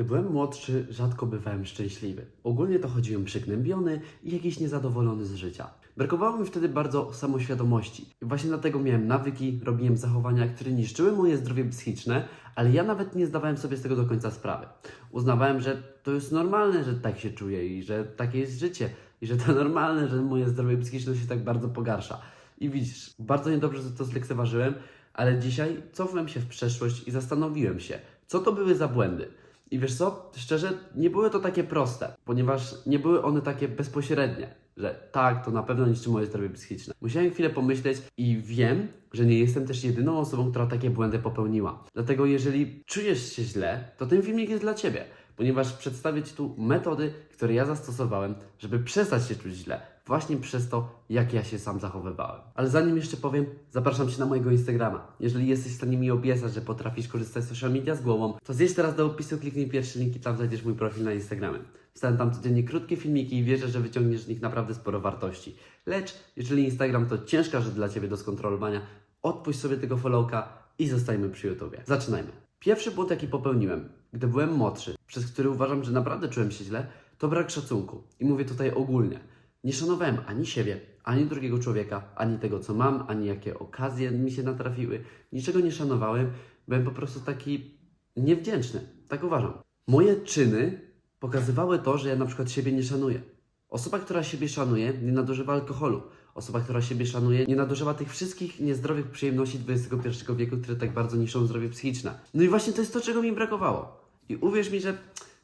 Gdy byłem młodszy, rzadko bywałem szczęśliwy. Ogólnie to chodziłem przygnębiony i jakiś niezadowolony z życia. Brakowało mi wtedy bardzo samoświadomości. I właśnie dlatego miałem nawyki, robiłem zachowania, które niszczyły moje zdrowie psychiczne, ale ja nawet nie zdawałem sobie z tego do końca sprawy. Uznawałem, że to jest normalne, że tak się czuję i że takie jest życie i że to normalne, że moje zdrowie psychiczne się tak bardzo pogarsza. I widzisz, bardzo niedobrze to zlekceważyłem, ale dzisiaj cofłem się w przeszłość i zastanowiłem się, co to były za błędy. I wiesz co, szczerze, nie były to takie proste, ponieważ nie były one takie bezpośrednie, że tak, to na pewno niszczy moje zdrowie psychiczne. Musiałem chwilę pomyśleć i wiem, że nie jestem też jedyną osobą, która takie błędy popełniła. Dlatego jeżeli czujesz się źle, to ten filmik jest dla Ciebie, ponieważ przedstawię Ci tu metody, które ja zastosowałem, żeby przestać się czuć źle, właśnie przez to, jak ja się sam zachowywałem. Ale zanim jeszcze powiem, zapraszam Cię na mojego Instagrama. Jeżeli jesteś w stanie mi obiecać, że potrafisz korzystać z social media z głową, to zjedź teraz do opisu, kliknij pierwszy link i tam znajdziesz mój profil na Instagramie. Wstawiam tam codziennie krótkie filmiki i wierzę, że wyciągniesz z nich naprawdę sporo wartości. Lecz, jeżeli Instagram to ciężka rzecz dla Ciebie do skontrolowania, odpuść sobie tego followka i zostajmy przy YouTubie. Zaczynajmy. Pierwszy błąd, jaki popełniłem, gdy byłem młodszy, przez który uważam, że naprawdę czułem się źle, to brak szacunku. I mówię tutaj ogólnie. Nie szanowałem ani siebie, ani drugiego człowieka, ani tego, co mam, ani jakie okazje mi się natrafiły. Niczego nie szanowałem, byłem po prostu taki niewdzięczny. Tak uważam. Moje czyny pokazywały to, że ja na przykład siebie nie szanuję. Osoba, która siebie szanuje, nie nadużywa alkoholu. Osoba, która siebie szanuje, nie nadużywa tych wszystkich niezdrowych przyjemności XXI wieku, które tak bardzo niszczą zdrowie psychiczne. No i właśnie to jest to, czego mi brakowało. I uwierz mi, że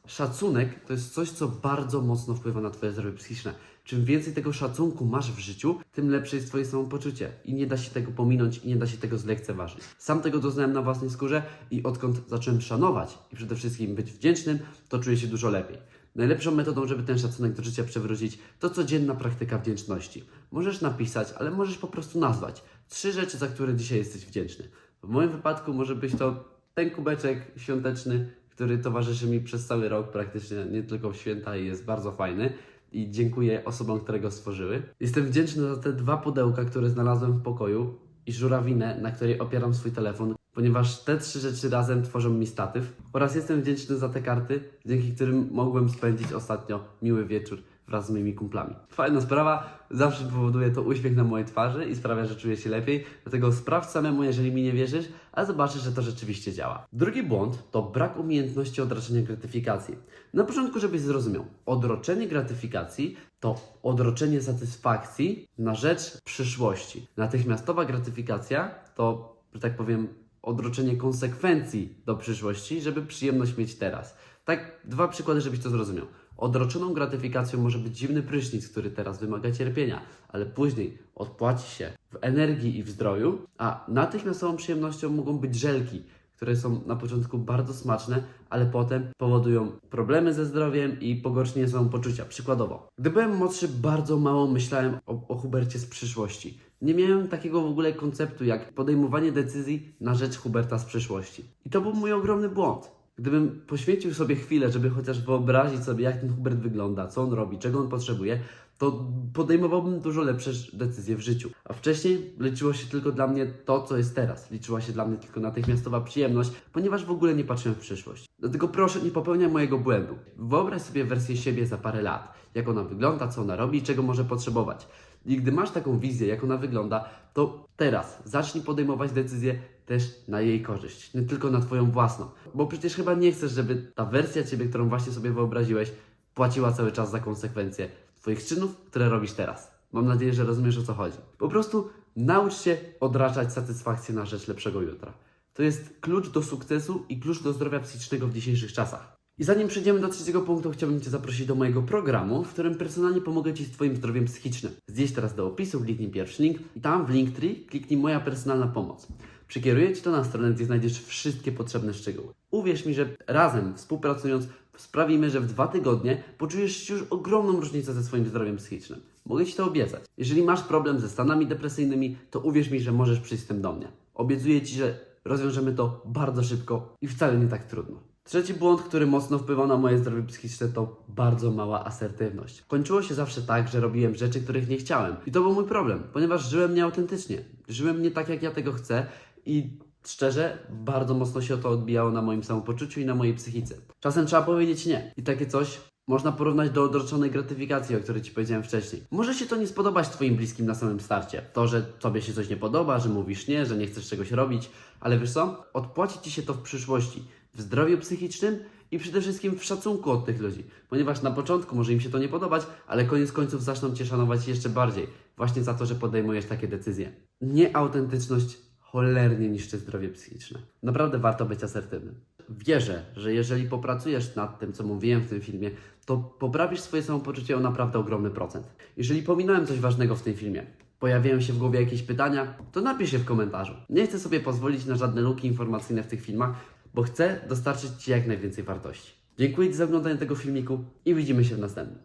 szacunek to jest coś, co bardzo mocno wpływa na Twoje zdrowie psychiczne. Czym więcej tego szacunku masz w życiu, tym lepsze jest Twoje samopoczucie. I nie da się tego pominąć i nie da się tego zlekceważyć. Sam tego doznałem na własnej skórze i odkąd zacząłem szanować i przede wszystkim być wdzięcznym, to czuję się dużo lepiej. Najlepszą metodą, żeby ten szacunek do życia przywrócić, to codzienna praktyka wdzięczności. Możesz napisać, ale możesz po prostu nazwać trzy rzeczy, za które dzisiaj jesteś wdzięczny. W moim wypadku może być to ten kubeczek świąteczny, który towarzyszy mi przez cały rok, praktycznie nie tylko w święta i jest bardzo fajny. I dziękuję osobom, które go stworzyły. Jestem wdzięczny za te dwa pudełka, które znalazłem w pokoju i żurawinę, na której opieram swój telefon, ponieważ te trzy rzeczy razem tworzą mi statyw. Oraz jestem wdzięczny za te karty, dzięki którym mogłem spędzić ostatnio miły wieczór wraz z moimi kumplami. Fajna sprawa, zawsze powoduje to uśmiech na mojej twarzy i sprawia, że czuję się lepiej. Dlatego sprawdź samemu, jeżeli mi nie wierzysz, a zobaczysz, że to rzeczywiście działa. Drugi błąd to brak umiejętności odraczania gratyfikacji. Na początku, żebyś zrozumiał, odroczenie gratyfikacji to odroczenie satysfakcji na rzecz przyszłości. Natychmiastowa gratyfikacja to, że tak powiem, odroczenie konsekwencji do przyszłości, żeby przyjemność mieć teraz. Tak, dwa przykłady, żebyś to zrozumiał. Odroczoną gratyfikacją może być zimny prysznic, który teraz wymaga cierpienia, ale później odpłaci się w energii i w zdroju, a natychmiastową przyjemnością mogą być żelki, które są na początku bardzo smaczne, ale potem powodują problemy ze zdrowiem i pogorszenie samopoczucia. Przykładowo, gdy byłem młodszy, bardzo mało myślałem o, o Hubercie z przyszłości. Nie miałem takiego w ogóle konceptu jak podejmowanie decyzji na rzecz Huberta z przyszłości. I to był mój ogromny błąd. Gdybym poświęcił sobie chwilę, żeby chociaż wyobrazić sobie, jak ten Hubert wygląda, co on robi, czego on potrzebuje, to podejmowałbym dużo lepsze decyzje w życiu. A wcześniej liczyło się tylko dla mnie to, co jest teraz. Liczyła się dla mnie tylko natychmiastowa przyjemność, ponieważ w ogóle nie patrzyłem w przyszłość. Dlatego proszę, nie popełniaj mojego błędu. Wyobraź sobie wersję siebie za parę lat. Jak ona wygląda, co ona robi czego może potrzebować. I gdy masz taką wizję, jak ona wygląda, to teraz zacznij podejmować decyzje też na jej korzyść, nie tylko na Twoją własną. Bo przecież chyba nie chcesz, żeby ta wersja Ciebie, którą właśnie sobie wyobraziłeś, płaciła cały czas za konsekwencje Twoich czynów, które robisz teraz. Mam nadzieję, że rozumiesz o co chodzi. Po prostu naucz się odraczać satysfakcję na rzecz lepszego jutra. To jest klucz do sukcesu i klucz do zdrowia psychicznego w dzisiejszych czasach. I zanim przejdziemy do trzeciego punktu, chciałbym Cię zaprosić do mojego programu, w którym personalnie pomogę Ci z Twoim zdrowiem psychicznym. Zjedź teraz do opisu, kliknij pierwszy link i tam w Linktree kliknij Moja personalna pomoc. Przekieruję Ci to na stronę, gdzie znajdziesz wszystkie potrzebne szczegóły. Uwierz mi, że razem, współpracując, sprawimy, że w dwa tygodnie poczujesz już ogromną różnicę ze swoim zdrowiem psychicznym. Mogę Ci to obiecać. Jeżeli masz problem ze stanami depresyjnymi, to uwierz mi, że możesz przyjść z tym do mnie. Obiecuję Ci, że rozwiążemy to bardzo szybko i wcale nie tak trudno. Trzeci błąd, który mocno wpływał na moje zdrowie psychiczne, to bardzo mała asertywność. Kończyło się zawsze tak, że robiłem rzeczy, których nie chciałem. I to był mój problem, ponieważ żyłem nieautentycznie. Żyłem nie tak, jak ja tego chcę i Szczerze, bardzo mocno się to odbijało na moim samopoczuciu i na mojej psychice. Czasem trzeba powiedzieć nie. I takie coś można porównać do odroczonej gratyfikacji, o której Ci powiedziałem wcześniej. Może się to nie spodobać Twoim bliskim na samym starcie. To, że Tobie się coś nie podoba, że mówisz nie, że nie chcesz czegoś robić, ale wiesz co? Odpłaci Ci się to w przyszłości. W zdrowiu psychicznym i przede wszystkim w szacunku od tych ludzi. Ponieważ na początku może im się to nie podobać, ale koniec końców zaczną Cię szanować jeszcze bardziej. Właśnie za to, że podejmujesz takie decyzje. Nieautentyczność cholernie niszczy zdrowie psychiczne. Naprawdę warto być asertywnym. Wierzę, że jeżeli popracujesz nad tym, co mówiłem w tym filmie, to poprawisz swoje samopoczucie o naprawdę ogromny procent. Jeżeli pominąłem coś ważnego w tym filmie, pojawiają się w głowie jakieś pytania, to napisz je w komentarzu. Nie chcę sobie pozwolić na żadne luki informacyjne w tych filmach, bo chcę dostarczyć Ci jak najwięcej wartości. Dziękuję Ci za oglądanie tego filmiku i widzimy się w następnym.